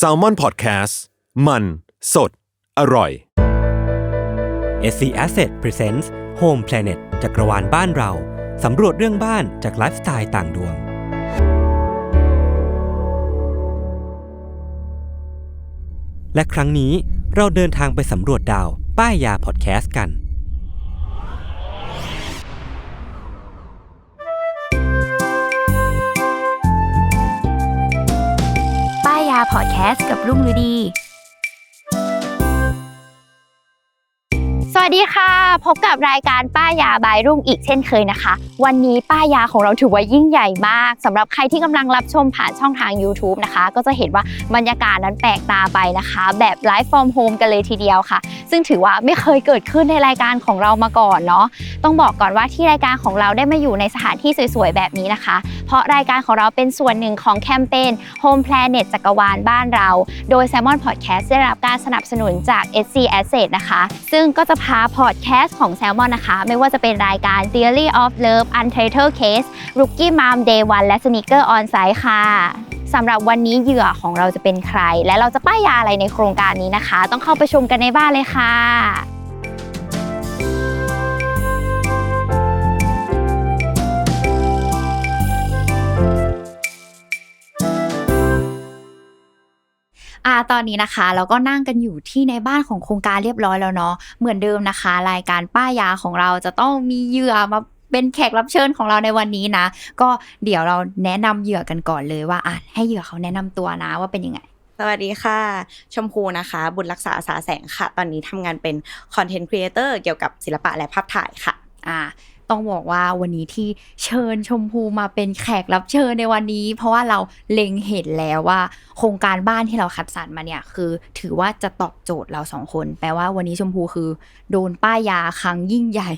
s a l ม o n PODCAST มัน สด อร่อย SC Asset Presents Home Planet จักรวาลบ้านเรา สำรวจเรื่องบ้านจากไลฟ์สไตล์ต่างดวง และครั้งนี้เราเดินทางไปสำรวจดาวป้ายยาพอดแคสต์กันาพอดแคสต์กับรุ่งฤดี สวัสดีค่ะ พบกับรายการป้ายาบายรุ่งอีกเช่นเคยนะคะ วันนี้ป้ายาของเราถือว่ายิ่งใหญ่มากสำหรับใครที่กำลังรับชมผ่านช่องทาง YouTube นะคะ ก็จะเห็นว่าบรรยากาศนั้นแปลกตาไปนะคะ แบบไลฟ์ฟอร์มโฮมกันเลยทีเดียวค่ะ ซึ่งถือว่าไม่เคยเกิดขึ้นในรายการของเรามาก่อนเนาะต้องบอกก่อนว่าที่รายการของเราได้มาอยู่ในสถานที่สวยๆแบบนี้นะคะ เพราะรายการของเราเป็นส่วนหนึ่งของแคมเปญ Home Planet จักรวาลบ้านเรา โดย Salmon Podcast ได้รับการสนับสนุนจาก SC Asset นะคะ ซึ่งก็จะพาพอดแคสต์ของแซลมอนนะคะ ไม่ว่าจะเป็นรายการ Theory of Love Untitled Case Rookie Mom Day 1และ Sneaker On Site ค่ะสำหรับวันนี้เหยื่อของเราจะเป็นใคร และเราจะป้ายยาอะไรในโครงการนี้นะคะ ต้องเข้าไปชมกันในบ้านเลยค่ะ อ่าตอนนี้นะคะเราก็นั่งกันอยู่ที่ในบ้านของโครงการเรียบร้อยแล้วเนาะเหมือนเดิมนะคะ รายการป้ายาของเราจะต้องมีเหยื่อมาเป็นแขกรับเชิญของเราในวันนี้นะ ก็เดี๋ยวเราแนะนำเหยื่อกันก่อนเลยว่าอะให้เหยื่อเขาแนะนำตัวนะว่าเป็นยังไง สวัสดีค่ะ ชมพูนะคะ บุญรักษาสาแสงค่ะ ตอนนี้ทำงานเป็นคอนเทนต์ครีเอเตอร์เกี่ยวกับศิลปะและภาพถ่ายค่ะ อ่า ต้องบอกว่าวันนี้ที่เชิญชมพูมาเป็นแขกรับเชิญในวันนี้ เพราะว่าเราเล็งเห็นแล้วว่า โครงการบ้านที่เราคัดสรรมาเนี่ยคือถือว่าจะตอบโจทย์เราสองคน แปลว่าวันนี้ชมพูคือ โดนป้ายยาครั้งยิ่งใหญ่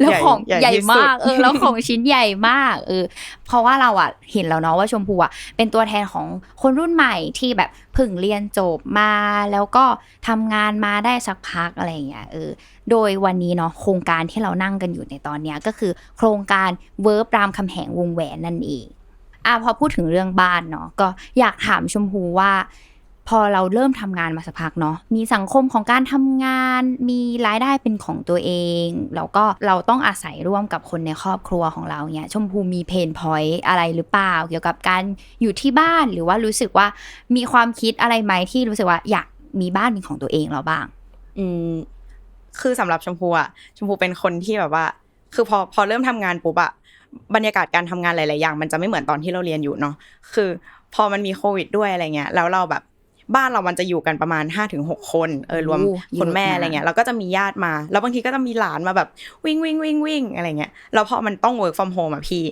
แล้วของใหญ่ใหญ่ที่สุดมาก เออ แล้วของชิ้นใหญ่มาก เออ เพราะว่าเราอะเห็นแล้วเนาะว่าชมพูอะเป็นตัวแทนของคนรุ่นใหม่ที่แบบเพิ่งเรียนจบมา แล้วก็ทำงานมาได้สักพักอะไรอย่างเงี้ย เออ โดยวันนี้เนาะโครงการที่เรานั่งกันอยู่ในตอนเนี้ยก็คือ โครงการเวิร์บรามคำแหงวงแหวนนั่นเองอะพอพูดถึงเรื่องบ้านเนาะก็อยากถามชมพูว่า พอเราเริ่มทำงานมาสักพักเนาะมีสังคมของการทำงาน มีรายได้เป็นของตัวเองแล้วก็เราต้องอาศัยร่วมกับคนในครอบครัวของเราเนี่ยชมพูมีเพนพอยต์อะไรหรือเปล่า เกี่ยวกับการอยู่ที่บ้านหรือว่ารู้สึกว่ามีความคิดอะไรไหมที่รู้สึกว่าอยากมีบ้านเป็นของตัวเองเราบ้าง อืมคือสำหรับชมพูอะชมพูเป็นคนที่แบบว่า คือพอพอเริ่มทำงานปุ๊บอะบรรยากาศการทำงานหลาย ๆ อย่าง มันจะไม่เหมือนตอนที่เราเรียนอยู่เนาะคือ พอมันมีโควิดด้วยอะไรเงี้ยแล้วเราแบบ บ้านเรามันจะอยู่กันประมาณ5้าถึงหคนเออรวมโอ้คุณแม่เยอะนะอะไรเงี้ยแล้วก็จะมีญาติมา แล้วบางทีก็จะมีหลานมาแบบวิ่งวิ่งวิ่งวิ่งอะไรเงี้ยแล้วพอมันต้อง work from home อะพี่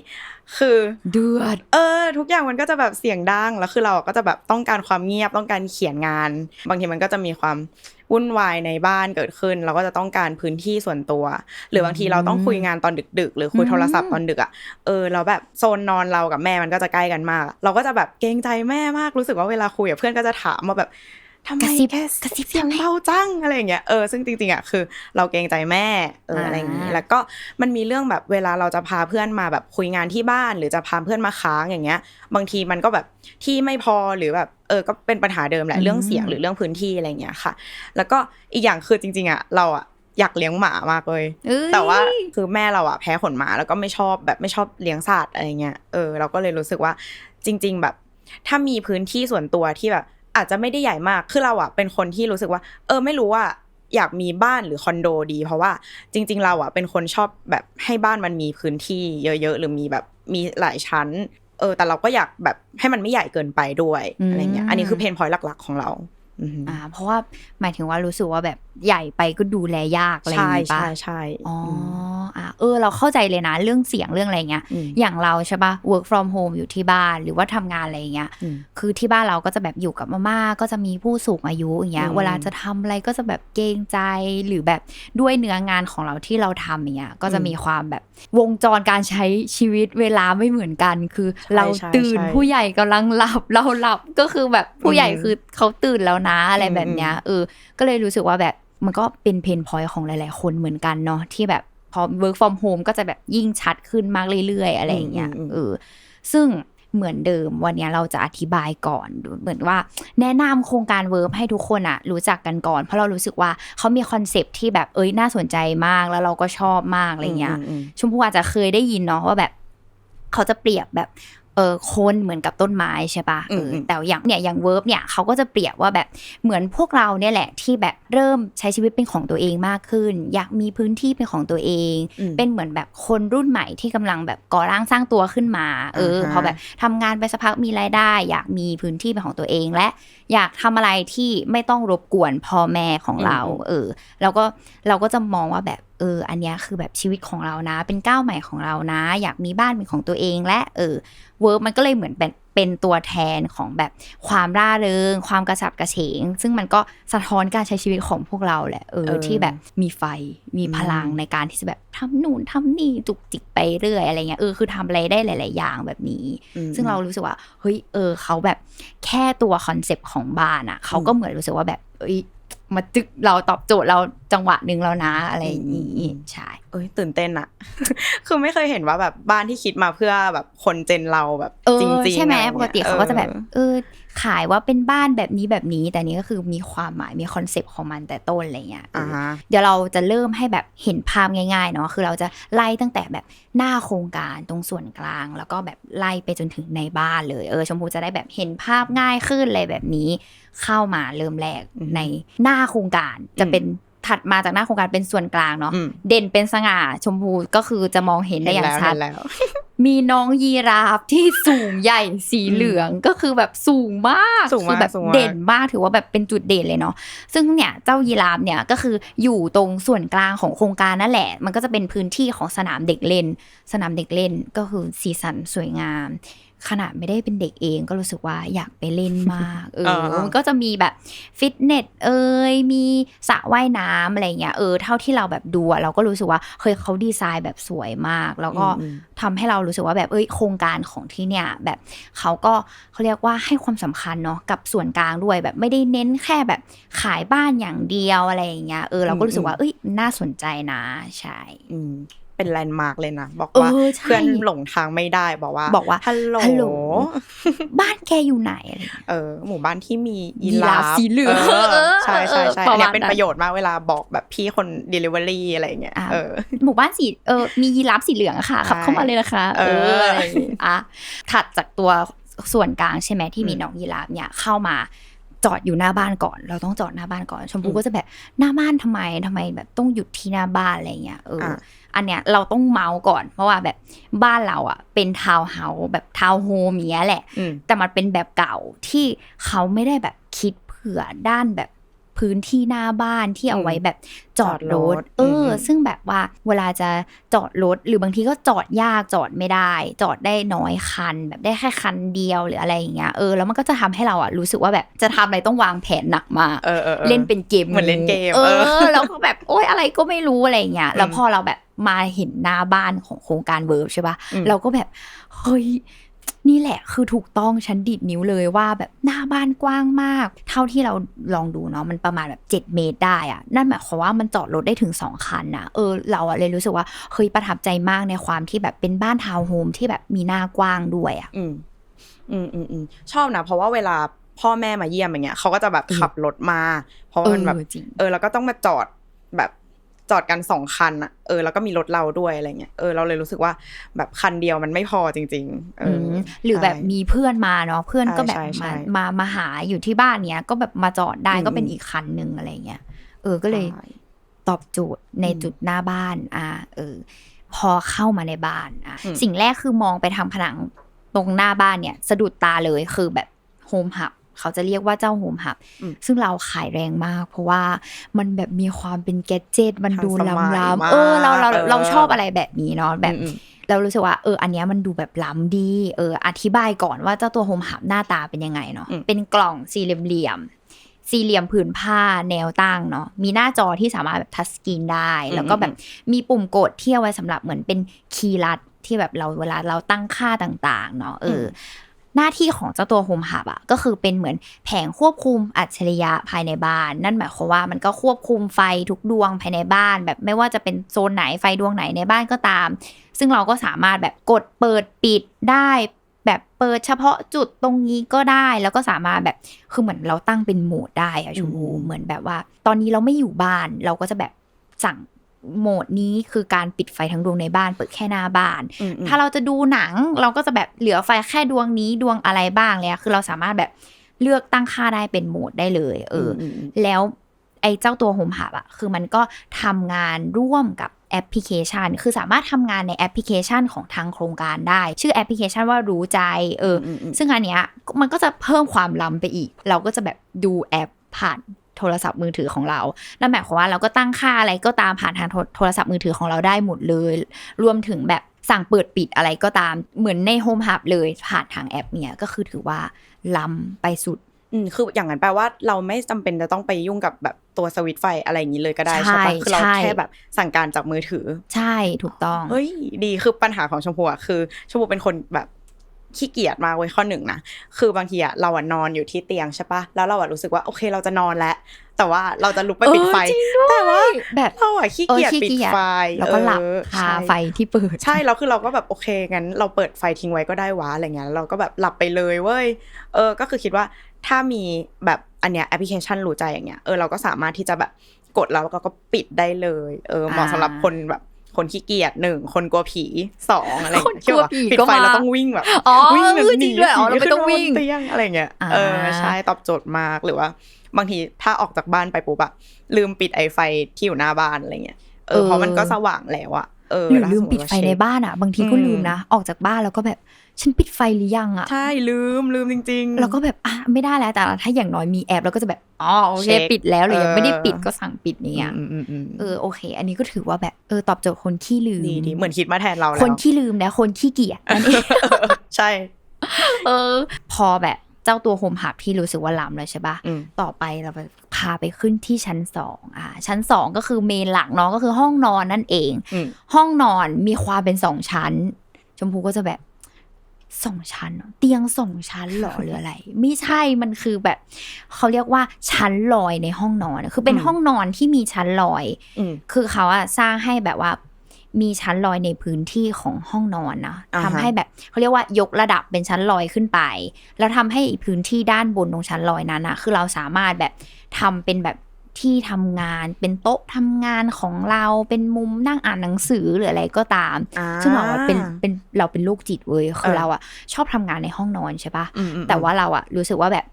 คือเดือด เออ ทุกอย่างมันก็จะแบบเสียงดังแล้วคือเราก็จะแบบต้องการความเงียบต้องการเขียนงาน บางทีมันก็จะมีความวุ่นวายในบ้านเกิดขึ้น เราก็จะต้องการพื้นที่ส่วนตัว หรือบางทีเราต้องคุยงานตอนดึก ๆ หรือคุยโทรศัพท์ตอนดึกอะเออเราแบบโซนนอนเรากับแม่มันก็จะใกล้กันมาก เราก็จะแบบเกรงใจแม่มากรู้สึกว่าเวลาคุยกับเพื่อนก็จะถามมาแบบ ทำไมกระซิบแค่กระซิบเสียงทำไมเบาจังอะไรอย่างเงี้ยเออซึ่งจริงๆอะคือ เราเกรงใจแม่เอออะไรอย่างงี้อ่าแล้วก็มันมีเรื่องแบบเวลาเราจะพาเพื่อนมาแบบคุยงานที่บ้าน หรือจะพาเพื่อนมาค้างอย่างเงี้ย บางทีมันก็แบบที่ไม่พอหรือแบบเออก็เป็นปัญหาเดิมแหละเรื่องเสียงหรือเรื่องพื้นที่อะไรอย่างเงี้ยค่ะ แล้วก็อีกอย่างคือจริง ๆอะเราอะอยากเลี้ยงหมามากเลยเอ้ยแต่ว่าคือแม่เราอะแพ้ขนหมาแล้วก็ไม่ชอบแบบไม่ชอบเลี้ยงสัตว์อะไรเงี้ย เออเราก็เลยรู้สึกว่าจริง ๆ แบบ ถ้ามีพื้นที่ส่วนตัวที่แบบ อาจจะไม่ได้ใหญ่มาก คือเราอะเป็นคนที่รู้สึกว่า เออไม่รู้ว่าอยากมีบ้านหรือคอนโดดี เพราะว่าจริง ๆ เราอะเป็นคนชอบแบบให้บ้านมันมีพื้นที่เยอะๆ หรือมีแบบมีหลายชั้น เออ แต่เราก็อยากแบบให้มันไม่ใหญ่เกินไปด้วยอืมอะไรเงี้ย อันนี้คือเพนพอยต์หลัก ๆ ของเรา อือฮึอ่า เพราะว่าหมายถึงว่ารู้สึกว่าแบบใหญ่ไปก็ดูแลยากอะไรอย่างใช่งี้ปะใช่ใช่อ๋อมออะเออ เราเข้าใจเลยนะเรื่องเสียงเรื่องอะไรเงี้ยอืมอย่างเราใช่ปะ work from home อยู่ที่บ้านหรือว่าทำงานอะไรอย่างเงี้ยอืมคือที่บ้านเราก็จะแบบอยู่กับมาม่าก็จะมีผู้สูงอายุอย่างเงี้ยอืมเวลาจะทำอะไรก็จะแบบเกรงใจหรือแบบด้วยเนื้องานของเราที่เราทำอย่างเงี้ย ก็จะมีความแบบวงจรการใช้ชีวิตเวลาไม่เหมือนกัน คือเราใช่ตื่นใช่ผู้ใหญ่กำลังหลับเราหลับก็คือแบบผู้ใหญ่อืมคือเขาตื่นแล้วนะอะไรอืมแบบเนี้ยเออก็เลยรู้สึกว่าแบบมันก็เป็นเพนพอยต์ของหลาย ๆ คนเหมือนกันเนาะที่แบบพอ work from home ก็จะแบบยิ่งชัดขึ้นมากเรื่อย ๆ อะไรอย่างเงี้ยอืมอืมเออซึ่งเหมือนเดิมวันนี้เราจะอธิบายก่อนเหมือนว่า แนะนำโครงการเวิร์บให้ทุกคนอะรู้จักกันก่อน เพราะเรารู้สึกว่าเขามีคอนเซปต์ที่แบบเอ้ยน่าสนใจมากแล้วเราก็ชอบมากอะไรเงี้ยอืมอืมชมพู่อาจจะเคยได้ยินเนาะว่าแบบ เขาจะเปรียบแบบ เออคนเหมือนกับต้นไม้ใช่ปะอืเอมออืมแต่อย่างเนี่ยอย่างเวิร์บเนี่ยเขาก็จะเปรียบว่าแบบเหมือนพวกเราเนี่ยแหละที่แบบเริ่มใช้ชีวิตเป็นของตัวเองมากขึ้น อยากมีพื้นที่เป็นของตัวเองอืมเป็นเหมือนแบบคนรุ่นใหม่ที่กำลังแบบก่อร่างสร้างตัวขึ้นมา เอออ่าฮะพอแบบทำงานไปสักพักมีรายได้ อยากมีพื้นที่เป็นของตัวเองและอยากทำอะไรที่ไม่ต้องรบกวนพ่อแม่ของเรา เออแล้วก็เราก็จะมองว่าแบบเออ อันเนี้ยคือแบบชีวิตของเรานะ เป็นก้าวใหม่ของเรานะ อยากมีบ้านเป็นของตัวเองและเออเวิร์กมันก็เลยเหมือนเป็น เป็นตัวแทนของแบบความร่าเริง ความกระฉับกระเฉง ซึ่งมันก็สะท้อนการใช้ชีวิตของพวกเราแหละเออเออที่แบบมีไฟมีพลังอืมในการที่จะแบบทำนู่นทำนี่จุกจิกไปเรื่อยอะไรเงี้ยเออคือทำอะไรได้หลาย ๆ อย่างแบบนี้อืมซึ่งเรารู้สึกว่าเฮ้ยเออเขาแบบแค่ตัวคอนเซปต์ของบ้านอะเขาก็เหมือนรู้สึกว่าแบบเอ้ย มาจึกเราตอบโจทย์เราจังหวะหนึ่งแล้วนะอะไรอย่างนี้อืมใช่เอ้ยตื่นเต้นอะคือไม่เคยเห็นว่าแบบบ้านที่คิดมาเพื่อแบบคนเจนเราแบบเออจริงๆใช่ไหมอะรงี้ยปกติเขาก็จะแบบออเออ ขายว่าเป็นบ้านแบบนี้แบบนี้ แต่นี้ก็คือมีความหมายมีคอนเซปต์ของมันแต่ต้นอะไรเงี้ยเอออ่าอฮะเดี๋ยวเราจะเริ่มให้แบบเห็นภาพง่ายๆเนาะคือเราจะไล่ตั้งแต่แบบหน้าโครงการตรงส่วนกลาง แล้วก็แบบไล่ไปจนถึงในบ้านเลยเออชมพูจะได้แบบเห็นภาพง่ายขึ้นอะไรแบบนี้ เข้ามาเริ่มแรกอืมในหน้าโครงการจะเป็น ถัดมาจากหน้าโครงการเป็นส่วนกลางเนาะอืมเด่นเป็นสง่าชมพูก็คือจะมองเห็นได้อย่างชัดเห็นแล้วมีน้องยีราฟที่สูงใหญ่สีเหลืองก็คือแบบสูงมากสูงมากคือแบบสูงมากเด่นมากถือว่าแบบเป็นจุดเด่นเลยเนาะซึ่งเนี่ยเจ้ายีราฟเนี่ยก็คืออยู่ตรงส่วนกลางของโครงการนั่นแหละ มันก็จะเป็นพื้นที่ของสนามเด็กเล่น สนามเด็กเล่นก็คือสีสันสวยงาม ขนาดไม่ได้เป็นเด็กเองก็รู้สึกว่าอยากไปเล่นมากเออเออมันก็จะมีแบบฟิตเนสเอ่ยมีสระว่ายน้ำอะไรเงี้ยเออเท่าที่เราแบบดูอะเราก็รู้สึกว่าเฮ้ยเขาดีไซน์แบบสวยมาก แล้วก็อืมทำให้เรารู้สึกว่าแบบเอ้ยโครงการของที่เนี่ยแบบเขาก็เขาเรียกว่าให้ความสำคัญเนาะกับส่วนกลางด้วยแบบไม่ได้เน้นแค่แบบขายบ้านอย่างเดียวอะไรอย่างเงี้ยเออเราก็รู้สึกว่าเอ้ยน่าสนใจนะใช่อืม เป็นแลนด์มาร์กเลยนะ บอกเออว่าใช่เพื่อนหลงทางไม่ได้บอกว่า บอกว่าฮัลโหลฮัลโหลบ้านแกอยู่ไหนอะไรอย่างเงี้ยเออ หมู่บ้านที่มียียีราราฟฟสีเหลืองเอเออใช่ใช่ใช่เอออันเนี้ยประมาณเป็นนั้นประโยชน์มากเวลาบอกแบบพี่คน delivery อะไรอย่างเงี้ยอะเออหมู่บ้านสีเออมียีราฟสีเหลืองอะค่ะใช่ขับเข้ามาเลยนะคะ เอออะไรอย่างงี้อะถัดจากตัวส่วนกลางใช่ไหมที่มีอืมน้องยีราฟเนี่ยเข้ามา จอดอยู่หน้าบ้านก่อน เราต้องจอดหน้าบ้านก่อน ชมพูอืมก็จะแบบหน้าบ้านทำไมทำไมแบบต้องหยุดที่หน้าบ้านอะไรเงี้ยเอออะอันเนี้ยเราต้องเมาส์ก่อน เพราะว่าแบบบ้านเราอะ เป็นทาวน์เฮาส์แบบทาวน์โฮมอย่างเงี้ยแหละอืมแต่มันเป็นแบบเก่าที่เขาไม่ได้แบบคิดเผื่อด้านแบบ พื้นที่หน้าบ้านที่เอาไว้แบบจอดรถจอดรถเอออมซึ่งแบบว่าเวลาจะจอดรถหรือบางทีก็จอดยากจอดไม่ได้ จอดได้น้อยคัน แบบได้แค่คันเดียวหรืออะไรอย่างเงี้ยเออแล้วมันก็จะทำให้เราอะรู้สึกว่าแบบจะทำอะไรต้องวางแผนหนักมากเออเออออเล่นเป็นเกมเหมือนเล่นเกมเอเอออแล้วก็แบบโอ๊ยอะไรก็ไม่รู้อะไรอย่างเงี้ยแล้วอืมพอเราแบบมาเห็นหน้าบ้านของโครงการเวิร์บใช่ปะอืมเราก็แบบเฮ้ย นี่แหละคือถูกต้องฉันดิดนิ้วเลยว่าแบบหน้าบ้านกว้างมาก เท่าที่เราลองดูเนาะมันประมาณแบบ 7 เมตรได้อะนั่นหมายความว่ามันจอดรถได้ถึง 2 คันนะเออเราอะเลยรู้สึกว่าเฮ้ยประทับใจมากในความที่แบบเป็นบ้านทาวน์โฮมที่แบบมีหน้ากว้างด้วยอะอืมอืมอืมอืมชอบนะ เพราะว่าเวลาพ่อแม่มาเยี่ยมอย่างเงี้ยเขาก็จะแบบขับรถมา เพราะว่ามันแบบเออจริงเออแล้วก็ต้องมาจอดแบบจ อดกันสองคันอะเออแล้วก็มีรถเราด้วยอะไรเงี้ยเออเราเลยรู้สึกว่าแบบคันเดียวมันไม่พอจริงๆเอออมหรือแบบใช่มีเพื่อนมาเนาะเพื่อนก็แบบใช่ใช่มาใช่มามาหาอยู่ที่บ้านเนี้ยก็แบบมาจอดได้อืมก็เป็นอีกคันหนึ่งอะไรเงี้ยเออก็เลยใช่ตอบโจทย์ในอืมจุดหน้าบ้าน อ่า เออ พอเข้ามาในบ้านอะอืมสิ่งแรกคือมองไปทางผนังตรงหน้าบ้านเนี่ย สะดุดตาเลยคือแบบโฮมฮับ เขาจะเรียกว่าเจ้าโฮมฮับอืมซึ่งเราขายแรงมาก เพราะว่ามันแบบมีความเป็นแกดเจิตมันดูทันสมัยล้ำมากๆเออเราเราเออเราชอบอะไรแบบนี้เนาะแบบอืมเรารู้สึกว่าเอออันเนี้ยมันดูแบบล้ำดีเอออธิบายก่อนว่าเจ้าตัวโฮมฮับหน้าตาเป็นยังไงเนาะอืมเป็นกล่องสี่เหลี่ยมๆสี่เหลี่ยมผืนผ้าแนวตั้งเนาะมีหน้าจอที่สามารถแบบทัชสกรีนได้ แล้วก็แบบมีปุ่มกดที่เอาไว้สำหรับเหมือนเป็นคีย์ลัดที่แบบเราเวลาเราตั้งค่าต่าง ๆ เนาะเอออ หน้าที่ของเจ้าตัวโฮมฮับอะก็คือเป็นเหมือนแผงควบคุมอัจฉริยะภายในบ้าน นั่นหมายความว่ามันก็ควบคุมไฟทุกดวงภายในบ้าน แบบไม่ว่าจะเป็นโซนไหนไฟดวงไหนในบ้านก็ตาม ซึ่งเราก็สามารถแบบกดเปิดปิดได้แบบเปิดเฉพาะจุดตรงนี้ก็ได้แล้วก็สามารถแบบคือเหมือนเราตั้งเป็นโหมดได้อะชูเหมือนแบบว่า ตอนนี้เราไม่อยู่บ้านเราก็จะแบบสั่ง โหมดนี้คือการปิดไฟทั้งดวงในบ้าน เปิดแค่หน้าบ้านอืมอืมถ้าเราจะดูหนังเราก็จะแบบเหลือไฟแค่ดวงนี้ดวงอะไรบ้างเลยอะคือเราสามารถแบบเลือกตั้งค่าได้เป็นโหมดได้เลย เอออมอืมแล้วไอ้เจ้าตัว Home Hub อะคือมันก็ทำงานร่วมกับแอปพลิเคชัน คือสามารถทำงานในแอปพลิเคชันของทางโครงการได้ ชื่อแอปพลิเคชันว่ารู้ใจ เอออมอืมซึ่งอันเนี้ยมันก็จะเพิ่มความล้ำไปอีก เราก็จะแบบดูแอปผ่าน โทรศัพท์มือถือของเรา นั่นหมายความว่าเราก็ตั้งค่าอะไรก็ตามผ่านทางโทรโทรศัพท์มือถือของเราได้หมดเลย รวมถึงแบบสั่งเปิดปิดอะไรก็ตาม เหมือนใน Home Hub เลยผ่านทางแอปเนี่ยก็คือถือว่าล้ำไปสุดอืมคืออย่างนั้นแปลว่าเราไม่จำเป็นจะต้องไปยุ่งกับแบบตัวสวิตช์ไฟอะไรอย่างนี้เลยก็ได้ใช่ใช่ปะคือเราใช่แค่แบบสั่งการจากมือถือ ใช่ถูกต้อง เฮ้ยดีคือปัญหาของชมพูอะคือชมพูเป็นคนแบบ ขี้เกียจมากเว้ยข้อหนึ่งนะคือบางทีอะเราอะนอนอยู่ที่เตียงใช่ปะแล้วเราอะรู้สึกว่าโอเคเราจะนอนแล้วแต่ว่าเราจะลุกไปปิดไฟเออจริงด้วยแต่ว่าแบบเราอะขี้เกียจเออขี้ปิดเกียจไฟแล้วก็หลับเออคาใช่ไฟที่เปิด ใช่แล้วคือเราก็แบบโอเคงั้น เราเปิดไฟทิ้งไว้ก็ได้วะอะไรเงี้ยแล้วเราก็แบบหลับไปเลยเว้ยเออก็คือคิดว่าถ้ามีแบบอันเนี้ยแอปพลิเคชันรู้ใจอย่างเงี้ยเออเราก็สามารถที่จะแบบกดแล้วก็ก็ปิดได้เลย เออเหมาะอ่าสำหรับคนแบบ คนขี้เกียจหนึ่งคนกลัวผีสองอะไรคนกลัวผีที่ก็แบบว่าปิดไฟมาเราต้องวิ่งแบบอ๋อวิ่งแบบเออหจรินีงด้วยอ๋อเราไม่ขึ้นต้องวิ่งบนเตียงอะไรเงี้ยอ่าเออใช่ตอบโจทย์มากหรือว่า บางทีถ้าออกจากบ้านไปปุ๊บอะลืมปิดไอไฟที่อยู่หน้าบ้านอะไรเงี้ยเออเพราะมันก็สว่างแล้วอะเออหรือแวลืมสติปิดว่าไฟเช็คในบ้านอะ บางทีก็อืมลืมนะ ออกจากบ้านแล้วก็แบบ ฉันปิดไฟหรือยังอะใช่ลืมลืมจริงๆแล้วก็แบบอะไม่ได้แล้วแต่ถ้าอย่างน้อยมีแอปเราก็จะแบบอ๋อโอเคเช็คปิดแล้วหรือยังเออไม่ได้ปิดก็สั่งปิดเนี่ยอืมอืมอืมเออโอเค อันนี้ก็ถือว่าแบบเออตอบโจทย์คนขี้ลืมดีดีเหมือนคิดมาแทนเราแล้วคนขี้ลืมและคนขี้เกียจนั่นเองใช่ เออ พอแบบเจ้าตัวโฮมหับที่รู้สึกว่าล้ำแล้วใช่ปะอืมต่อไปเราไปพาไปขึ้นที่ชั้นสองอ่า ชั้นสองก็คือเมนหลักเนาะก็คือห้องนอนนั่นเองอืมห้องนอนมีความเป็นสองชั้น ชมพูก็จะแบบ สองชั้นเหรอเตียงสองชั้นเหรอหรืออะไร ไม่ใช่มันคือแบบ เขาเรียกว่าชั้นลอยในห้องนอน คือเป็นอืมห้องนอนที่มีชั้นลอยอืมคือเขาอะสร้างให้แบบว่า มีชั้นลอยในพื้นที่ของห้องนอนนะอ่าฮะทำให้แบบเขาเรียกว่ายกระดับเป็นชั้นลอยขึ้นไป แล้วทำให้พื้นที่ด้านบนตรงชั้นลอยนั้นอะคือเราสามารถแบบทำเป็นแบบ ที่ทำงานเป็นโต๊ะทำงานของเราเป็นมุมนั่งอ่านหนังสือหรืออะไรก็ตามอ่าซึ่งเราอะเป็นเป็นเราเป็นโรคจิตเว้ยคือเออเราอะชอบทำงานในห้องนอนใช่ปะอืมอืมแต่ว่าเราอะรู้สึกว่าแบบ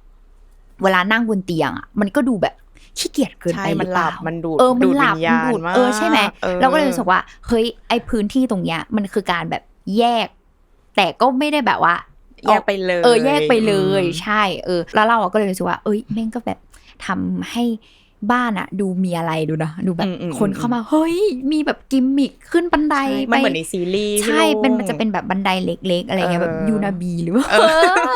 เวลานั่งบนเตียงอะมันก็ดูแบบขี้เกียจเกินใช่ไปหมัรืนอหเปลัล่าบมันดูดเออมันดูดหลับวิญญาณมันดูดมากเออใช่ไหมออเราก็เลยรู้สึกว่าเฮ้ยไอพื้นที่ตรงเนี้ยมันคือการแบบแยก แต่ก็ไม่ได้แบบว่าแยกไปเลย เออแยกไปเลยอืมใช่ เออ แล้วเราอะก็เลยรู้สึกว่า เอ้ยแม่งก็แบบทำให้ บ้านอะดูมีอะไรดูนะ ดูแบบอืมอืมคนเข้ามา เฮ้ย มีแบบกิมมิคขึ้นบันไดใช่ไปมันเหมือนในซีรีส์ใช่พี่ลุงเป็นมันจะเป็นแบบบันไดเล็ก ๆ อะไรเงี้ยเออแบบยูนาบีหรือว่าเอ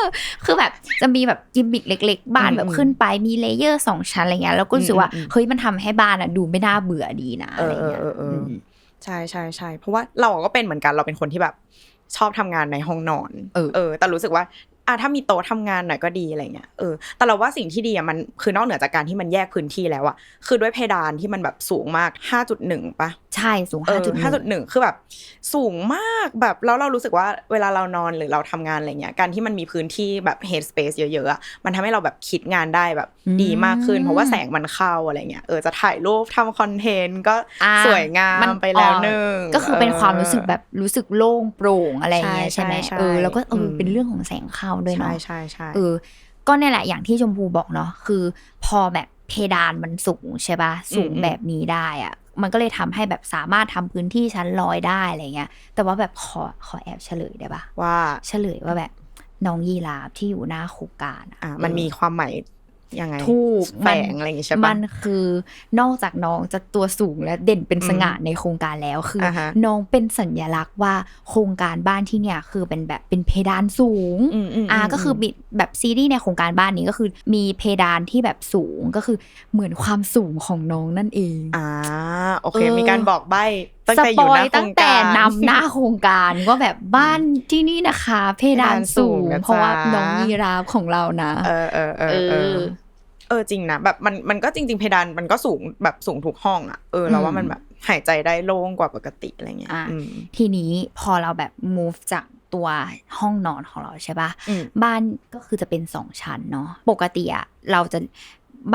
อคือแบบจะมีแบบกิมมิคเล็ก ๆ บ้านอืมแบบขึ้นไปมีเลเยอร์สองชั้นอะไรเงี้ยแล้วก็รู้สึกว่าอืมอืมเฮ้ยมันทำให้บ้านอะดูไม่น่าเบื่อดีนะเออะไรอเออเงี้ยเออเอออมใช่ใช่ใช่เพราะว่าเราก็เป็นเหมือนกันเราเป็นคนที่แบบชอบทำงานในห้องนอน เออเออแต่รู้สึกว่า อะถ้ามีโต๊ะทำงานหน่อยก็ดีอะไรเงี้ยเออแต่เราว่าสิ่งที่ดีอะมันคือนอกเหนือจากการที่มันแยกพื้นที่แล้วอะคือด้วยเพดานที่มันแบบสูงมาก 5.1ปะใช่สูงเอห้าอจุดห้าจุดหนึ่งคือแบบสูงมากแบบแล้วเรารู้สึกว่าเวลาเรานอนหรือเราทำงานอะไรเงี้ยการที่มันมีพื้นที่แบบ head space เยอะๆอะมันทำให้เราแบบคิดงานได้แบบดีมากขึ้น เพราะว่าแสงมันเข้าอะไรเงี้ยเออจะถ่ายรูปทำคอนเทนต์ก็อ่าสวยงามมันไปแล้วอ๋อหนึ่งก็คือเป็นความรู้สึกแบบรู้สึกโล่งโปร่งอะไรเงี้ยใช่ใช่ไหมใช่เออแล้วก็เอออมเป็นเรื่องของแสงเข้าด้วยใช่เนาะใช่ใช่เออก็เนี่ยแหละอย่างที่ชมพูบอกเนาะคือ พอแบบเพดานมันสูงใช่ปะสูงแบบนี้ได้อะมันก็เลยทำให้แบบสามารถทำพื้นที่ชั้นลอยได้อะไรเงี้ย แต่ว่าแบบขอขอแอบเฉลยได้ปะว่าเฉลยว่าแบบน้องยีราฟที่อยู่หน้าโครงการอะอะมันมีความหมาย ยังไงถูกแฝมันงอะไรอย่างงี้ใช่ปะมันคือนอกจากน้องจะตัวสูงและเด่นเป็นสง่าในโครงการแล้วคืออาฮะน้องเป็นสัญลักษณ์ว่าโครงการบ้านที่เนี่ยคือเป็นแบบเป็นเพดานสูงอืมอืมอ่าอืมก็คือมีแบบซีรีส์ในโครงการบ้านนี้ก็คือมีเพดานที่แบบสูงก็คือเหมือนความสูงของน้องนั่นเองอ่าโอเคเออมีการบอกใบ้ ตั้งสแต่อปยู่อหยน้าโครตั้งงแต่การนำหน้าโครงการว่าแบบบ้านที่นี่นะคะ เพดานสูง เพดานสูงนะเพราะว่าจ๊ะน้องยีราฟของเรานะ เออเออเออเอเอออเออจริงนะแบบมันมันก็จริง ๆ เพดานมันก็สูงแบบสูงทุกห้องอะเออเราว่ามันแบบหายใจได้โล่งกว่าปกติอะไรเงี้ยอะอืมทีนี้พอเราแบบ move จากตัวห้องนอนของเราใช่ปะอืมบ้านก็คือจะเป็นสองชั้นเนาะปกติอะเราจะ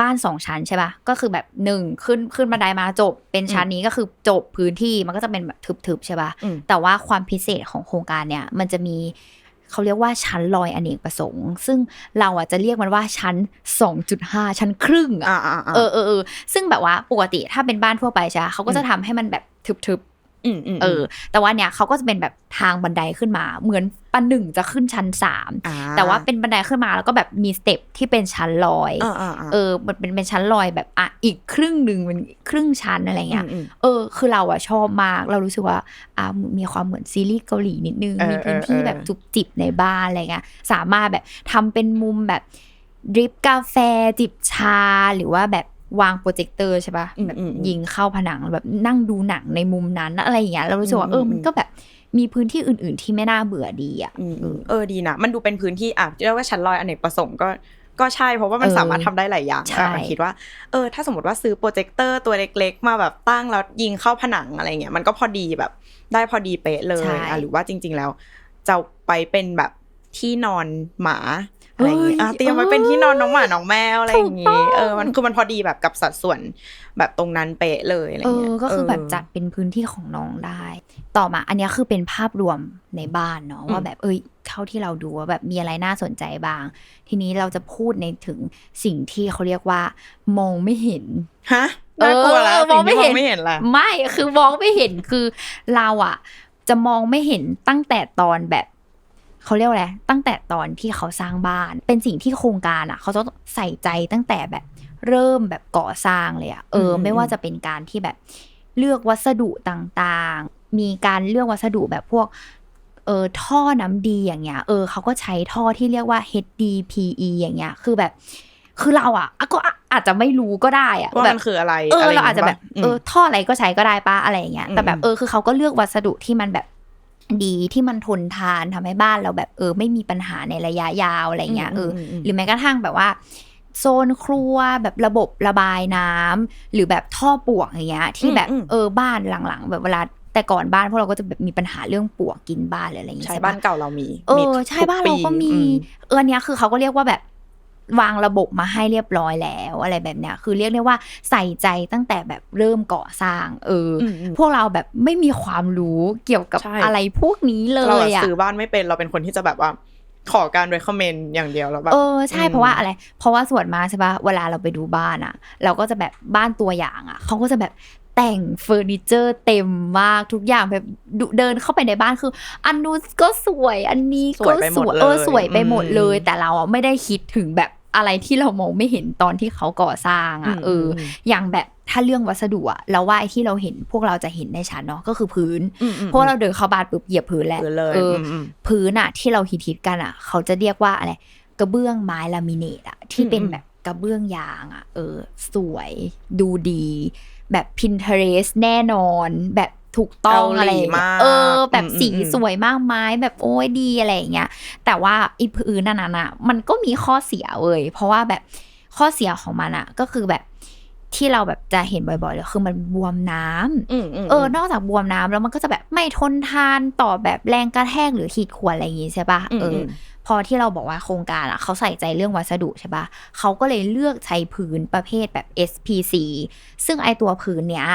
บ้านสองชั้นใช่ปะก็คือแบบหนึ่งขึ้นขึ้นบันไดมาจบ เป็นชั้นนี้ก็คือจบพื้นที่มันก็จะเป็นแบบทึบๆใช่ปะอืมแต่ว่าความพิเศษของโครงการเนี่ย มันจะมีเขาเรียกว่าชั้นลอยอเนกประสงค์ ซึ่งเราอะจะเรียกมันว่าชั้น 2.5 ชั้นครึ่งอะอ่าอ่าอ่าเออเออเออซึ่งแบบว่าปกติถ้าเป็นบ้านทั่วไปใช่ปะเขาก็จะทำให้มันแบบทึบๆอืมอืม เออ แต่ว่าเนี่ยเขาก็จะเป็นแบบทางบันไดขึ้นมา เหมือนปันหนึ่งจะขึ้นชั้นสามอ่แต่ว่าเป็นบันไดขึ้นมาแล้วก็แบบมีสเต็ปที่เป็นชั้นลอยอ่าอ่าอ่าเออมันเป็นเป็นชั้นลอยแบบอะอีกครึ่งหนึ่งมันครึ่งชั้นอะไรเงี้ยอืมเออ คือเราอะชอบมาก เรารู้สึกว่าอะมีความเหมือนซีรีส์เกาหลีนิดนึงเออมีพื้นที่เออแบบจุบจิบในบ้านอะไรเงี้ยสามารถแบบทำเป็นมุมแบบดริปกาแฟจิบชาหรือว่าแบบ วางโปรเจคเตอร์ใช่ปะอืมแบบอืมอืมยิงเข้าผนังแบบนั่งดูหนังในมุมนั้นอะไรอย่างเงี้ยเรารู้สึกว่าอืมเอออืมมันก็แบบมีพื้นที่อื่น ๆ ที่ไม่น่าเบื่อดีอะอืมเออเออดีนะมันดูเป็นพื้นที่อะเรียกว่าชั้นลอยอเนกประสงค์ก็ก็ใช่เพราะว่ามันเออสามารถทำได้หลายอย่างใช่อะคิดว่าเออถ้าสมมติว่าซื้อโปรเจคเตอร์ตัวเล็ก ๆ มาแบบตั้งแล้วยิงเข้าผนังอะไรเงี้ยมันก็พอดีแบบได้พอดีเป๊ะเลยอะหรือว่าจริง ๆ แล้ว จะไปเป็นแบบที่นอนหมา อะไรอย่างงี้อะเตรียมไว้เป็นที่นอนน้องหมาน้องแมวอะไรอย่างงี้เออมันคือมันพอดีแบบกับสัดส่วนแบบตรงนั้นเป๊ะเลยอะไรเอเงี้อยก็คือแบบจัดเป็นพื้นที่ของน้องได้ ต่อมาอันเนี้ยคือเป็นภาพรวมในบ้านเนาะว่าแบบเอ้ยเท่าที่เราดูว่าแบบมีอะไรน่าสนใจบ้าง ทีนี้เราจะพูดในถึงสิ่งที่เขาเรียกว่า มองไม่เห็นฮะน่ากลัวแล้วเออสิ่งที่มองไม่เห็นมองไม่เห็นล่ะไม่คือมองไม่เห็นคือเราอะจะมองไม่เห็นตั้งแต่ตอนแบบ เขาเรียกว่าอะไรตั้งแต่ตอนที่เขาสร้างบ้าน เป็นสิ่งที่โครงการอะเขาจะใส่ใจตั้งแต่แบบเริ่มแบบก่อสร้างเลยอะเอออมไม่ว่าจะเป็นการที่แบบเลือกวัสดุต่างๆ มีการเลือกวัสดุแบบพวกเออท่อน้ำดีอย่างเงี้ย เออเขาก็ใช้ท่อที่เรียกว่า HDPE อย่างเงี้ย คือแบบ คือเราอะก็อาจจะไม่รู้ก็ได้อะว่าแบมับนคืออะไร เออไรเราอาจจะแบบย่งงี้เอปอท่ออะไรก็ใช้ก็ได้ป้าอะไรอย่างเงี้ยอืมแต่แบบอืมเออคือเขาก็เลือกวัสดุที่มันแบบ ดีที่มันทนทานทำให้บ้านเราแบบเออ ไม่มีปัญหาในระยะยาวอะไรเงี้ยเอออมอืมหรือแม้กระทั่งแบบว่าโซนครัวแบบระบบระบายน้ำหรือแบบท่อปวกอย่างเงี้ย ที่แบบอืมอืมเออบ้านหลังๆ แบบเวลาแต่ก่อนบ้านพวกเราก็จะแบบมีปัญหาเรื่องปวกกินบ้านหรืออะไรอย่างเงี้ยใช่ใช่ปะบ้านเก่าเรามีเอมีอใช่ทุกบ้านเราก็ปีมีอืเอออนเนี้ยคือเขาก็เรียกว่าแบบ วางระบบมาให้เรียบร้อยแล้วอะไรแบบเนี้ยคือเรียกได้ว่าใส่ใจตั้งแต่แบบเริ่มก่อสร้าง เอออมอืมพวกเราแบบไม่มีความรู้เกี่ยวกับใช่อะไรพวกนี้เลเรายอะอะซื้อบ้านไม่เป็นเราเป็นคนที่จะแบบว่าขอการ recommend อย่างเดียวแล้วแบบเออใช่อืมเพราะว่าอะไร เพราะว่าส่วนมากใช่ปะเวลาเราไปดูบ้านอะเราก็จะแบบบ้านตัวอย่างอะเขาก็จะแบบ แต่งเฟอร์นิเจอร์เต็มมากทุกอย่างแบบดูเดินเข้าไปในบ้านคือ อันนู้นก็สวยอันนี้สก็วยไปหสมดวยเลยเออสวยไปหมดเลยอืมแต่เราอะไม่ได้คิดถึงแบบอะไรที่เรามองไม่เห็นตอนที่เขาก่อสร้างอะอืมเอออมอย่างแบบถ้าเรื่องวัสดุอะเราว่าไอ้ที่เราเห็นพวกเราจะเห็นในชั้นเนาะก็คือพื้นอืมอืมเพราะว่าเราเดินเข้าบ้านปุ๊บเหยียบพื้นแล้วพื้นเลยเอออมอืมพื้นอะที่เราฮิตๆกันอะเขาจะเรียกว่าอะไรกระเบื้องไม้ลามิเนตอะที่เป็นอืมแบบกระเบื้องยางอะเออ สวยดูดี แบบ Pinterest แน่นอน แบบถูกต้องอะไรอย่างเงี้ยเออ แบบสีสวยมากไม้แบบโอ้ยดีอะไรอย่างเงี้ยแต่ว่าไอีพื้นนั้นน่ะมันก็มีข้อเสียเว้ยเพราะว่าแบบข้อเสียของมันอะก็คือแบบ ที่เราแบบจะเห็นบ่อยๆเลยคือมันบวมน้ำอืมอืมเออ นอกจากบวมน้ำแล้วมันก็จะแบบไม่ทนทานต่อแบบแรงกระแทกหรือขีดข่วนอะไรอย่างงี้ใช่ปะอืมเอออมพอที่เราบอกว่าโครงการอะเขาใส่ใจเรื่องวัสดุใช่ปะเขาก็เลยเลือกใช้พื้นประเภทแบบ SPC ซึ่งไอตัวพื้นเนี้ย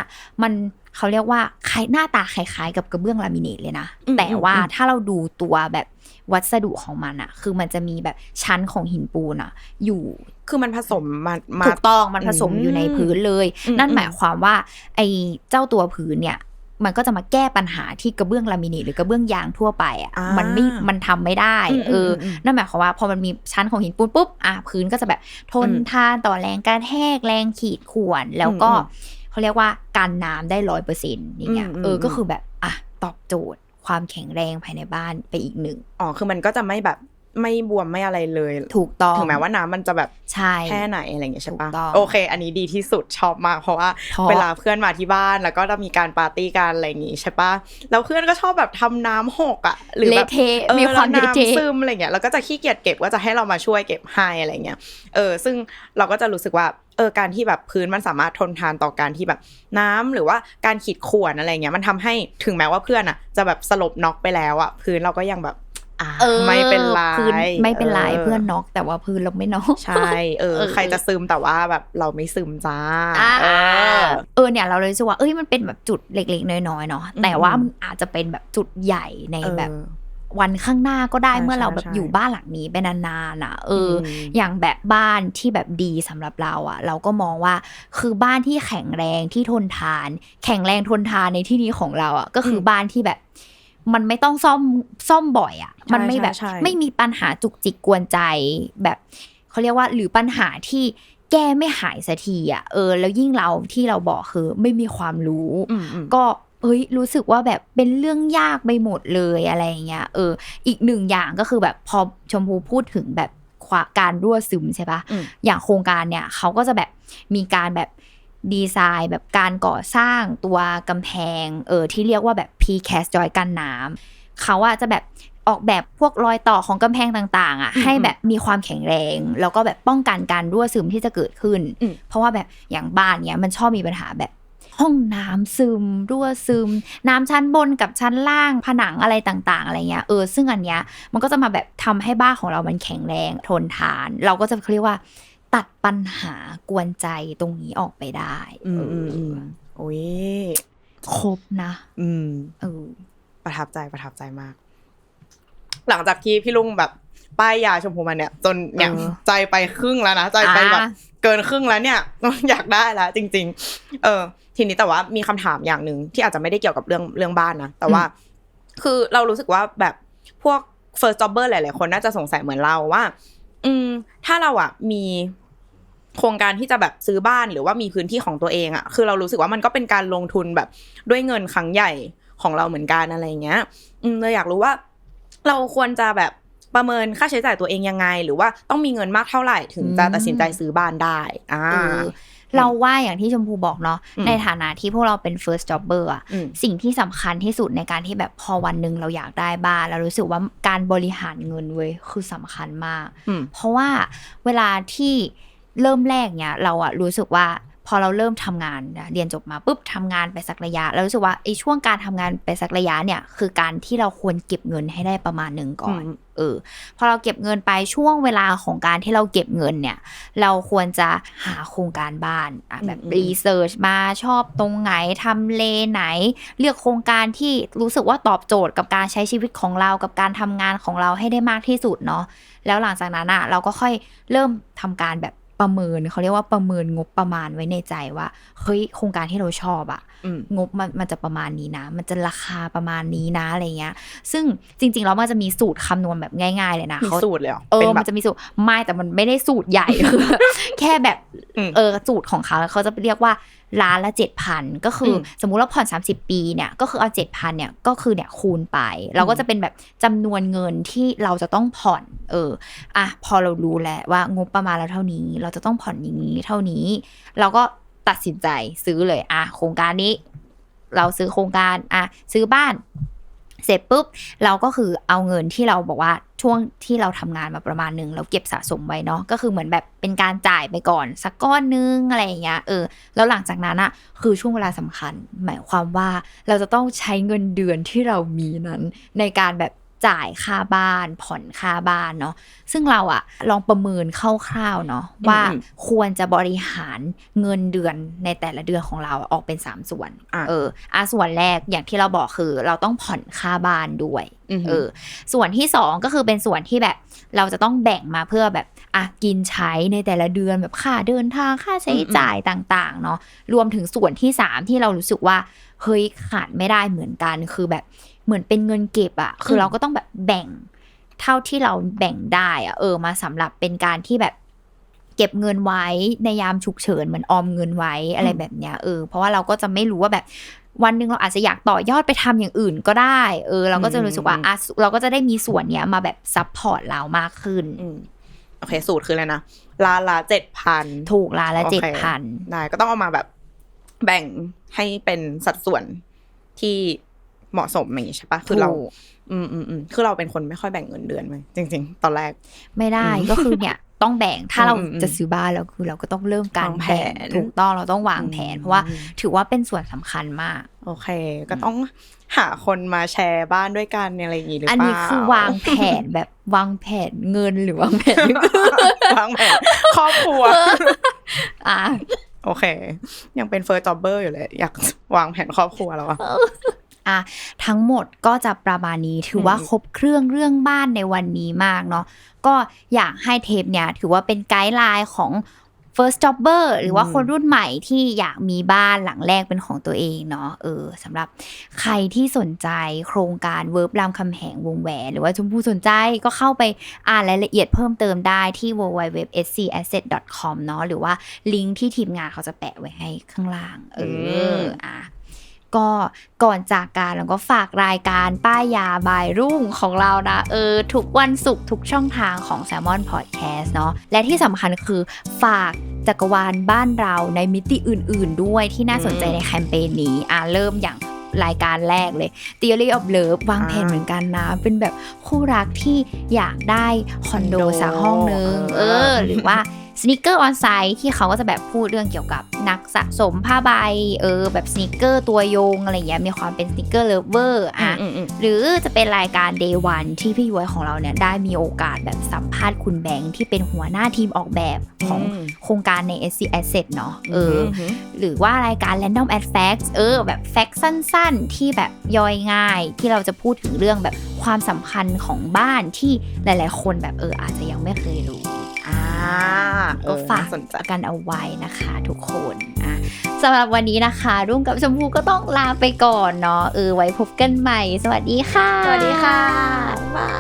มันเขาเรียกว่าคล้ายหน้าตาคล้ายๆกับกระเบื้องลามิเนตเลยนะอืมแต่ว่าอืมถ้าเราดูตัวแบบวัสดุของมันอะคือมันจะมีแบบชั้นของหินปูนอะอยู่ คือมันผสมมามาถูกต้องมันผสมอืมอยู่ในพื้นเลยอืมนั่นอืมหมายความว่า ไอ้เจ้าตัวพื้นเนี่ยมันก็จะมาแก้ปัญหาที่กระเบื้องลามิเนตหรือกระเบื้องยางทั่วไปอะอ่ามันไม่มันทำไม่ได้อืมเอออมอืมนั่นหมายความว่าพอมันมีชั้นของหินปูนปุ๊บอะพื้นก็จะแบบทนอืมทานต่อแรงกระแทกแรงขีดข่วนแล้วก็อืมเขาเรียกว่ากันน้ำได้ร้อยเปอร์เซ็นต์อย่างเงี้ยอืมอืมเออก็อืมคือแบบอะตอบโจทย์ความแข็งแรงภายในบ้านไปอีกหนึ่งอ๋อคือมันก็จะไม่แบบ ไม่บวมไม่อะไรเลย ถูกต้องถึงแม้ว่าน้ำมันจะแบบใช่แค่ไหนอะไรอย่างเงี้ยใช่ปะถูกต้องโอเค อันนี้ดีที่สุดชอบมากเพราะว่าเพราะเวลาเพื่อนมาที่บ้านแล้วก็จะมีการปาร์ตี้กันอะไรอย่างงี้ใช่ปะแล้วเพื่อนก็ชอบแบบทำน้ำหกอะหรือแบบเละเทะเออมีความแล้วเละเทะน้ำซึมอะไรเงี้ยแล้วก็จะขี้เกียจเก็บก็จะให้เรามาช่วยเก็บให้อะไรเงี้ยเออซึ่งเราก็จะรู้สึกว่าเออการที่แบบพื้นมันสามารถทนทานต่อการที่แบบน้ำหรือว่าการขีดข่วนอะไรเงี้ยมันทำให้ถึงแม้ว่าเพื่อนอะ จะแบบสลบน็อกไปแล้วอะพื้นเราก็ยังแบบอ่า เออไม่เป็นไรพื้นไม่เป็นไรเพื่อนน็อกแต่ว่าพื้นเราไม่น็อกใช่เออเออใครจะซึมแต่ว่าแบบเราไม่ซึมจ้าอ่าเออเออเนี่ยเราเลยรู้สึกว่าเอ้ยมันเป็นแบบจุดเล็กๆน้อยๆเนาะแต่ว่ามันอาจจะเป็นแบบจุดใหญ่ในแบบเออวันข้างหน้าก็ได้ใช่เมื่อเราใช่แบบใช่อยู่บ้านหลังนี้ไปนานๆอะ เอออมอย่างแบบบ้านที่แบบดีสำหรับเราอะ เราก็มองว่าคือบ้านที่แข็งแรงที่ทนทาน แข็งแรงทนทานในที่นี้ของเราอะก็คืออมบ้านที่แบบ มันไม่ต้องซ่อมซ่อมบ่อยอะใช่มันไม่แบบใช่ใช่ไม่มีปัญหาจุกจิกกวนใจแบบเขาเรียกว่าหรือปัญหาที่แก้ไม่หายสักทีอะเออ แล้วยิ่งเราที่เราบอกคือไม่มีความรู้อืมอืมก็เฮ้ยรู้สึกว่าแบบเป็นเรื่องยากไปหมดเลยอะไรอย่างเงี้ยเออ อีกหนึ่งอย่างก็คือแบบพอชมพูพูดถึงแบบควาการรั่วซึมใช่ปะอืมอย่างโครงการเนี่ยเขาก็จะแบบมีการแบบ ดีไซน์แบบการก่อสร้างตัวกำแพงเออที่เรียกว่าแบบ precast จอยกันน้ำเขาอะจะแบบออกแบบพวกรอยต่อของกำแพงต่าง ๆอะให้แบบมีความแข็งแรง แล้วก็แบบป้องกันการรั่วซึมที่จะเกิดขึ้นอืมเพราะว่าแบบอย่างบ้านเนี้ยมันชอบมีปัญหาแบบห้องน้ำซึม รั่วซึม น้ำชั้นบนกับชั้นล่างผนังอะไรต่าง ๆ อะไรเงี้ยเออซึ่งอันเนี้ยมันก็จะมาแบบทำให้บ้านของเรามันแข็งแรงทนทาน เราก็จะเรียกว่า ตัดปัญหากวนใจตรงนี้ออกไปได้อืมเออืมอือมโอ้ยครบนะ อืมเออประทับใจประทับใจมาก หลังจากที่พี่ลุงแบบป้ายยาชมพูมาเนี่ย จนเนี่ยเออใจไปครึ่งแล้วนะใจไปแบบอ่าเกินครึ่งแล้วเนี่ยอยากได้แล้วจริง ๆ เออ ทีนี้แต่ว่ามีคำถามอย่างหนึ่งที่อาจจะไม่ได้เกี่ยวกับเรื่องเรื่องบ้านนะแต่ว่า คือเรารู้สึกว่าแบบพวก first jobber หลาย ๆ คนน่าจะสงสัยเหมือนเราว่า อืม ถ้าเราอะมีโครงการที่จะแบบซื้อบ้านหรือว่ามีพื้นที่ของตัวเองอะ คือเรารู้สึกว่ามันก็เป็นการลงทุนแบบด้วยเงินครั้งใหญ่ของเราเหมือนกันอะไรเงี้ย อืมเราอยากรู้ว่า เราควรจะแบบประเมินค่าใช้จ่ายตัวเองยังไง หรือว่าต้องมีเงินมากเท่าไหร่ถึงจะตัดสินใจซื้อบ้านได้ อ่า เออเราว่าอย่างที่ชมพูบอกเนาะอืมในฐานะที่พวกเราเป็น first jobber อะอืมสิ่งที่สำคัญที่สุดในการที่แบบพอวันหนึ่งเราอยากได้บ้านเรารู้สึกว่าการบริหารเงินเว้ยคือสำคัญมากอืมเพราะว่าเวลาที่เริ่มแรกเนี่ยเราอะรู้สึกว่า พอเราเริ่มทำงานนะเรียนจบมาปุ๊บทำงานไปสักระยะเรารู้สึกว่าไอ้ช่วงการทำงานไปสักระยะเนี่ยคือการที่เราควรเก็บเงินให้ได้ประมาณหนึ่งก่อนอืมเออพอเราเก็บเงินไปช่วงเวลาของการที่เราเก็บเงินเนี่ย เราควรจะหาโครงการบ้านอะแบบอืมรีเสิร์ชมาชอบตรงไหนทำเลไหน เลือกโครงการที่รู้สึกว่าตอบโจทย์กับการใช้ชีวิตของเรากับการทำงานของเราให้ได้มากที่สุดเนาะแล้วหลังจากนั้นอะเราก็ค่อยเริ่มทำการแบบ ประเมินเขาเรียกว่าประเมินงบประมาณไว้ในใจว่าเฮ้ยโครงการที่เราชอบอะงบมันมันจะประมาณนี้นะ มันจะราคาประมาณนี้นะอะไรเงี้ย ซึ่งจริงๆแล้วมันจะมีสูตรคำนวณแบบง่าย ๆ เลยนะมีเขาสูตรเลยเหรอเอป็อนแบมันบจะมีสูตรไม่แต่มันไม่ได้สูตรใหญ่คือแค่แบบอืมเออสูตรของเขาเขาจะเรียกว่าล้านละเจ็ดพันก็คืออมสมมุติว่าผ่อน 30 ปีเนี่ยก็คือเอาเจ็ดพันเนี่ยก็คือเนี่ยคูณไป เราก็จะเป็นแบบจำนวนเงินที่เราจะต้องผ่อน เอออะพอเรารู้แล้วว่างบประมาณเราเท่านี้ เราจะต้องผ่อนอย่างนี้เท่านี้ เราก็ ตัดสินใจซื้อเลยอะโครงการนี้ เราซื้อโครงการอะซื้อบ้าน เสร็จปุ๊บ เราก็คือเอาเงินที่เราบอกว่าช่วงที่เราทำงานมาประมาณหนึ่งเราเก็บสะสมไว้เนาะก็คือเหมือนแบบเป็นการจ่ายไปก่อน สักก้อนนึงอะไรอย่างเงี้ยเออแล้วหลังจากนั้นอะคือช่วงเวลาสำคัญ หมายความว่าเราจะต้องใช้เงินเดือนที่เรามีนั้น ในการแบบ จ่ายค่าบ้านผ่อนค่าบ้านเนาะซึ่งเราอะลองประเมินคร่าวๆเนาะว่าอืมควรจะบริหารเงินเดือนในแต่ละเดือนของเราออกเป็นสามส่วนอะเอออะส่วนแรกอย่างที่เราบอกคือเราต้องผ่อนค่าบ้านด้วยอือหือเออส่วนที่สองก็คือเป็นส่วนที่แบบเราจะต้องแบ่งมาเพื่อแบบอะกินใช้ในแต่ละเดือนแบบค่าเดินทางค่าใช้จ่ายต่างๆเนาะรวมถึงส่วนที่สามที่เรารู้สึกว่าเฮ้ยขาดไม่ได้เหมือนกันคือแบบ เหมือนเป็นเงินเก็บอะคือเราก็ต้องแบบแบ่งเท่าที่เราแบ่งได้อะเออมาสำหรับเป็นการที่แบบเก็บเงินไว้ในยามฉุกเฉินเหมือนออมเงินไว้อะไรแบบเนี้ยเออเพราะว่าเราก็จะไม่รู้ว่าแบบวันหนึ่งเราอาจจะอยากต่อยอดไปทำอย่างอื่นก็ได้ เออ เราก็จะรู้สึกว่าอะเราก็จะได้มีส่วนเนี้ยมาแบบซัพพอร์ตเรามากขึ้นอืมโอเค สูตรคืออะไรนะล้านละเจ็ดพันถูกละละโอเจ็ดเคพันได้ก็ต้องเอามาแบบแบ่งให้เป็นสัดส่วนที่ เหมาะสมอย่างนี้ใช่ปะคือเราถูกอืมอืมอืมคือเราเป็นคนไม่ค่อยแบ่งเงินเดือนไหมจริง ๆ ตอนแรก ไม่ได้อืมก็คือเนี่ยต้องแบ่งถ้าเราอืมอืมจะซื้อบ้านแล้วคือเราก็ต้องเริ่มการวางแผแบ่งนถูกต้องเราต้องวางแผนอืมเพราะว่าถือว่าเป็นส่วนสำคัญมาก โอเค ก็ต้องหาคนมาแชร์บ้านด้วยกันอะไรอย่างงี้หรือเปอัล่านนี้คือวางแผนแบบวางแผนเงินหรือวางแผนวางแผนครอบครัวอะโอเค ยังเป็นเฟิร์สจ็อบเบอร์อยู่เลย อยากวางแผนครอบครัวแล้วอะ อะทั้งหมดก็จะประมาณนี้ถือว่าอืมครบเครื่องเรื่องบ้านในวันนี้มากเนาะก็อยากให้เทปเนี่ยถือว่าเป็นไกด์ไลน์ของ first jobber หรือว่าคนรุ่นใหม่ที่อยากมีบ้านหลังแรกเป็นของตัวเองเนาะเออสำหรับใครที่สนใจโครงการเวิร์บรามคำแหงวงแหวน หรือว่าชมพู่สนใจก็เข้าไปอ่านรายละเอียดเพิ่มเติมได้ที่ www.scasset.com เนาะหรือว่าลิงก์ที่ทีมงานเขาจะแปะไว้ให้ข้างล่าง เอออะ ก็ก่อนจากการเราก็ฝากรายการป้ายยาบายรุ่งของเรานะเออทุกวันศุกร์ทุกช่องทางของ s ซ l m o n Podcast เนาะและที่สำคัญคือฝากจักรวาลบ้านเราในมิติอื่น ๆ ด้วยที่น่าสนใจในแคมเปญนี้อะเริ่มอย่างรายการแรกเลย Theory of Love วางแผนเหมือนกันนะ เป็นแบบคู่รักที่อยากได้คอนโดสักห้องนึงเออ หรือว่า สนิเกอร์ออนไซต์ที่เขาก็จะแบบพูดเรื่องเกี่ยวกับนักสะสมผ้าใบเออแบบสนิเกอร์ตัวโยงอะไรเงี้ยมีความเป็นสนิเกอร์เลเวอร์อะอืมอืมหรือจะเป็นรายการ Day One ที่พี่ย้อยของเราเนี่ยได้มีโอกาสแบบสัมภาษณ์คุณแบงค์ที่เป็นหัวหน้าทีมออกแบบของอืมโครงการใน SC Asset เนาะเอออมหรือว่ารายการ Random at Facts เออแบบแฟกต์สั้นๆ ที่แบบย่อยง่าย ที่เราจะพูดถึงเรื่องแบบความสำคัญของบ้านที่หลาย ๆ คนแบบเอออาจจะยังไม่เคยรู้ อ่าก็ฝากน่สนใจกันเอาไว้นะคะทุกคนอะสำหรับวันนี้นะคะ รุ่งกับชมพูก็ต้องลาไปก่อนเนาะเออไว้พบกันใหม่ สวัสดีค่ะ สวัสดีค่ะบา